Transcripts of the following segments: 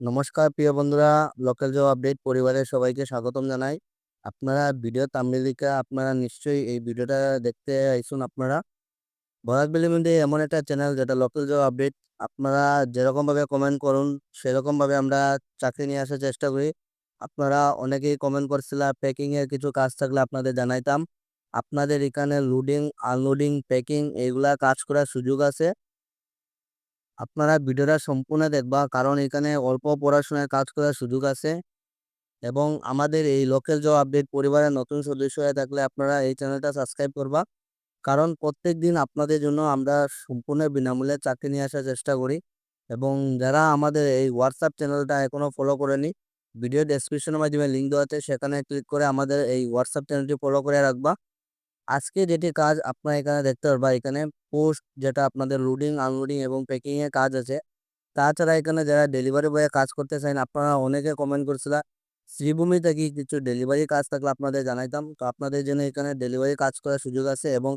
নমস্কার প্রিয় বন্ধুরা লোকাল জব আপডেট পরিবারের সবাইকে স্বাগতম জানাই। আপনারা ভিডিও তামিলিকা আপনারা নিশ্চয়ই এই ভিডিওটা দেখতে আইসুন আপনারা। ভরাত মধ্যে এমন একটা চ্যানেল যেটা লোকাল জব আপডেট আপনারা যেরকমভাবে কমেন্ট করুন সেরকমভাবে আমরা চাকরি নিয়ে আসার চেষ্টা করি। আপনারা অনেকেই কমেন্ট করছিলেন প্যাকিংয়ের কিছু কাজ থাকলে আপনাদের জানাইতাম। আপনাদের এখানে লোডিং আনলোডিং প্যাকিং এগুলা কাজ করার সুযোগ আছে। আপনারা ভিডিওটা সম্পূর্ণ দেখবা। কারণ এখানে অল্প পড়াশোনায় কাজ করার সুযোগ আছে। এবং আমাদের এই লোকাল জব আপডেট পরিবারের নতুন সদস্য হয়ে থাকলে আপনারা এই চ্যানেলটা সাবস্ক্রাইব করবা। কারণ প্রত্যেক দিন আপনাদের জন্য আমরা সম্পূর্ণ বিনামূল্যে চাকরি নিয়ে আসার চেষ্টা করি। এবং যারা আমাদের এই হোয়াটসঅ্যাপ চ্যানেলটা এখনও ফলো করেনি ভিডিও ডেসক্রিপশনের মাধ্যমে লিঙ্ক দেওয়া আছে, সেখানে ক্লিক করে আমাদের এই হোয়াটসঅ্যাপ চ্যানেলটি ফলো করে রাখবা। আজকে যেটি কাজ আপনারা এখানে দেখতে পারবা এখানে পোস্ট যেটা আপনাদের লোডিং আনলোডিং এবং প্যাকিং এর কাজ আছে, তাছাড়া এখানে যারা ডেলিভারি বয়ে কাজ করতে চান আপনারা অনেকে কমেন্ট করছিলেন শ্রীভূমি থেকে কিছু ডেলিভারি কাজ থাকলে আপনাদের জানাইতাম? তো আপনাদের জন্য এখানে ডেলিভারি কাজ করার সুযোগ আছে এবং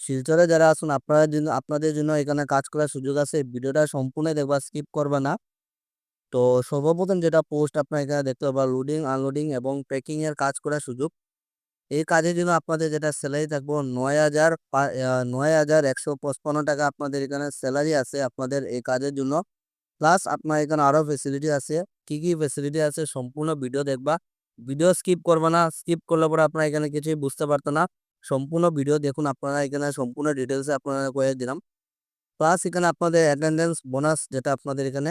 শিলচরে যারা আসুন আপনারা জন্য, আপনাদের জন্য এখানে কাজ করার সুযোগ আছে। ভিডিওটা সম্পূর্ণ দেখবা স্কিপ করবে না। তো সর্বপ্রথম যেটা পোস্ট আপনার এখানে দেখতে পাবা লোডিং আনলোডিং এবং প্যাকিং এর কাজ করার সুযোগ। এই কাজের জন্য আপনাদের যেটা স্যালারি থাকব নয় হাজার নয় হাজার একশো পঁচপান্ন টাকা আপনাদের এখানে স্যালারি আছে আপনাদের এই কাজের জন্য। প্লাস আপনার এখানে আরও ফেসিলিটি আছে। কি কি ফেসিলিটি আছে সম্পূর্ণ ভিডিও দেখবা। ভিডিও স্কিপ করবে না স্কিপ করলে পরে আপনারা এখানে কিছুই বুঝতে পারতো না। সম্পূর্ণ ভিডিও দেখুন, আপনারা এখানে সম্পূর্ণ ডিটেলসে আপনারা কয়ে দিলাম। প্লাস এখানে আপনাদের অ্যাটেন্ডেন্স বোনাস যেটা আপনাদের এখানে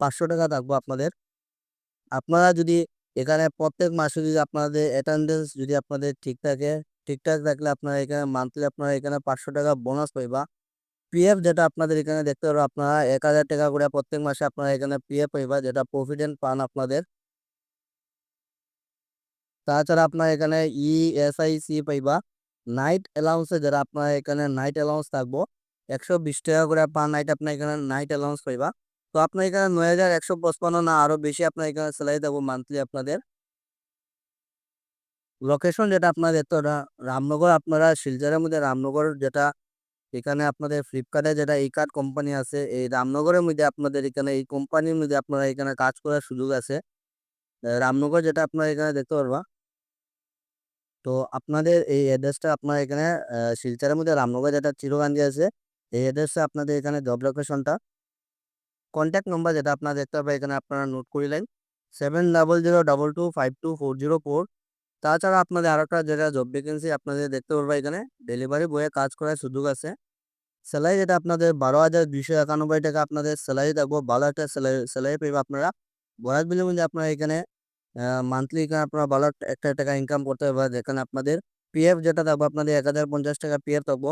পাঁচশো টাকা থাকব আপনাদের। আপনারা যদি এখানে প্রত্যেক মাসে যদি আপনাদের অ্যাটেন্ডেন্স যদি আপনাদের ঠিক থাকে ঠিকঠাক থাকলে আপনারা এখানে মান্থলি আপনারা এখানে পাঁচশো টাকা বোনাস পাইবা। পিএফ যেটা আপনাদের এখানে দেখতে পারব আপনারা এক হাজার টাকা করে প্রত্যেক মাসে আপনারা এখানে পিএফ পাইবা, যেটা প্রভিডেন্ট পান আপনাদের। তাছাড়া আপনার এখানে ইএসআইসি পাইবা। নাইট অ্যালাউন্সে যারা আপনার এখানে নাইট অ্যালাউন্স থাকব, একশো বিশ টাকা করে পার নাইট আপনার এখানে নাইট অ্যালাউন্স পাইবা। তো আপনার এখানে নয় হাজার একশো পঁচপান্ন না আরও বেশি আপনার এখানে স্যালারি দেবো মান্থলি আপনাদের? লোকেশন যেটা আপনাদের তো রামনগর আপনারা শিলচরের মধ্যে রামনগর যেটা, এখানে আপনাদের ফ্লিপকার্টে যেটা এই কার্ড কোম্পানি আছে, এই রামনগরের মধ্যে আপনাদের এখানে, এই কোম্পানির মধ্যে আপনারা এখানে কাজ করার সুযোগ আছে। রামনগর যেটা আপনারা এখানে দেখতে পারবা। তো আপনাদের এই অ্যাড্রেসটা আপনার এখানে শিলচরের মধ্যে রামনগর যেটা চিরগান্ধী আছে, এই অ্যাড্রেসে আপনাদের এখানে জব লোকেশনটা কন্ট্যাক্ট নম্বর যেটা আপনারা দেখতে পাবেন এখানে আপনারা নোট করিলেন seven double zero double two five two four zero four তাছাড়া আপনাদের আরও একটা যেটা জব ভ্যাকেন্সি আপনাদের দেখতে পারবেন এখানে ডেলিভারি বয়ে কাজ করার সুযোগ আছে। স্যালারি যেটা আপনাদের বারো হাজার দুইশো একানব্বই টাকা আপনাদের স্যালারি থাকব, ভালো একটা স্যালারি স্যালারি পেবে আপনারা। বিলের মধ্যে আপনারা এখানে মান্থলি এখানে আপনারা ভালো একটা টাকা ইনকাম করতে পারবেন যেখানে আপনাদের পিএফ যেটা থাকব, আপনাদের এক হাজার পঞ্চাশ টাকা পিএফ থাকব।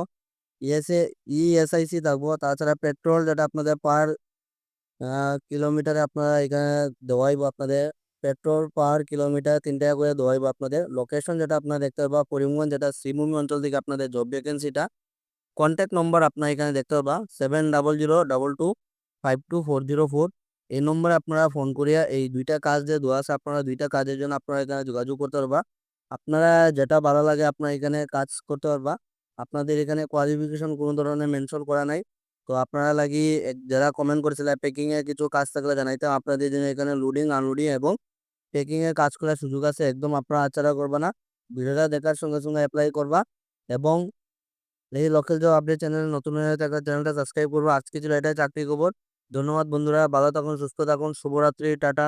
ইএসএ ইএসআইসি থাকব। তাছাড়া পেট্রোল যেটা আপনাদের পার কিলোমিটারে আপনারা এখানে দেওয়াইব আপনাদের। পেট্রোল পার কিলোমিটার তিন টাকা করে দেওয়াইব আপনাদের। লোকেশন যেটা আপনারা দেখতে পাবা পরিবহন যেটা, শ্রীভূমি অঞ্চল থেকে আপনাদের জব ভ্যাকেন্সিটা কন্ট্যাক্ট নম্বর আপনার এখানে দেখতে পাবা seven double zero double two five two four zero four এই নম্বরে আপনারা ফোন করিয়া এই দুইটা কাজ যে দেওয়া আছে, আপনারা দুইটা কাজের জন্য আপনারা এখানে যোগাযোগ করতে পারবা। আপনারা যেটা ভালো লাগে, আপনারা এখানে কাজ করতে পারবা। আপনাদের এখানে কোয়ালিফিকেশন কোনো ধরনের মেনশন করা নাই। তো আপনারা লাগি, যারা কমেন্ট করেছিলেন প্যাকিং এর কিছু কাজ থাকলে জানাইতাম আপনাদের জন্য এখানে লোডিং আনলোডিং এবং প্যাকিং এর কাজ করার সুযোগ আছে, একদম আপনারা আচারা করবে না। ভিডিওটা দেখার সঙ্গে সঙ্গে অ্যাপ্লাই করবা এবং এই লোকাল জব আপডেট চ্যানেলে নতুন হয়ে থাকা চ্যানেলটা সাবস্ক্রাইব করব। আজকে ছিল এটাই চাকরি খবর। ধন্যবাদ বন্ধুরা, ভালো থাকুন, সুস্থ থাকুন, শুভরাত্রি, টাটা।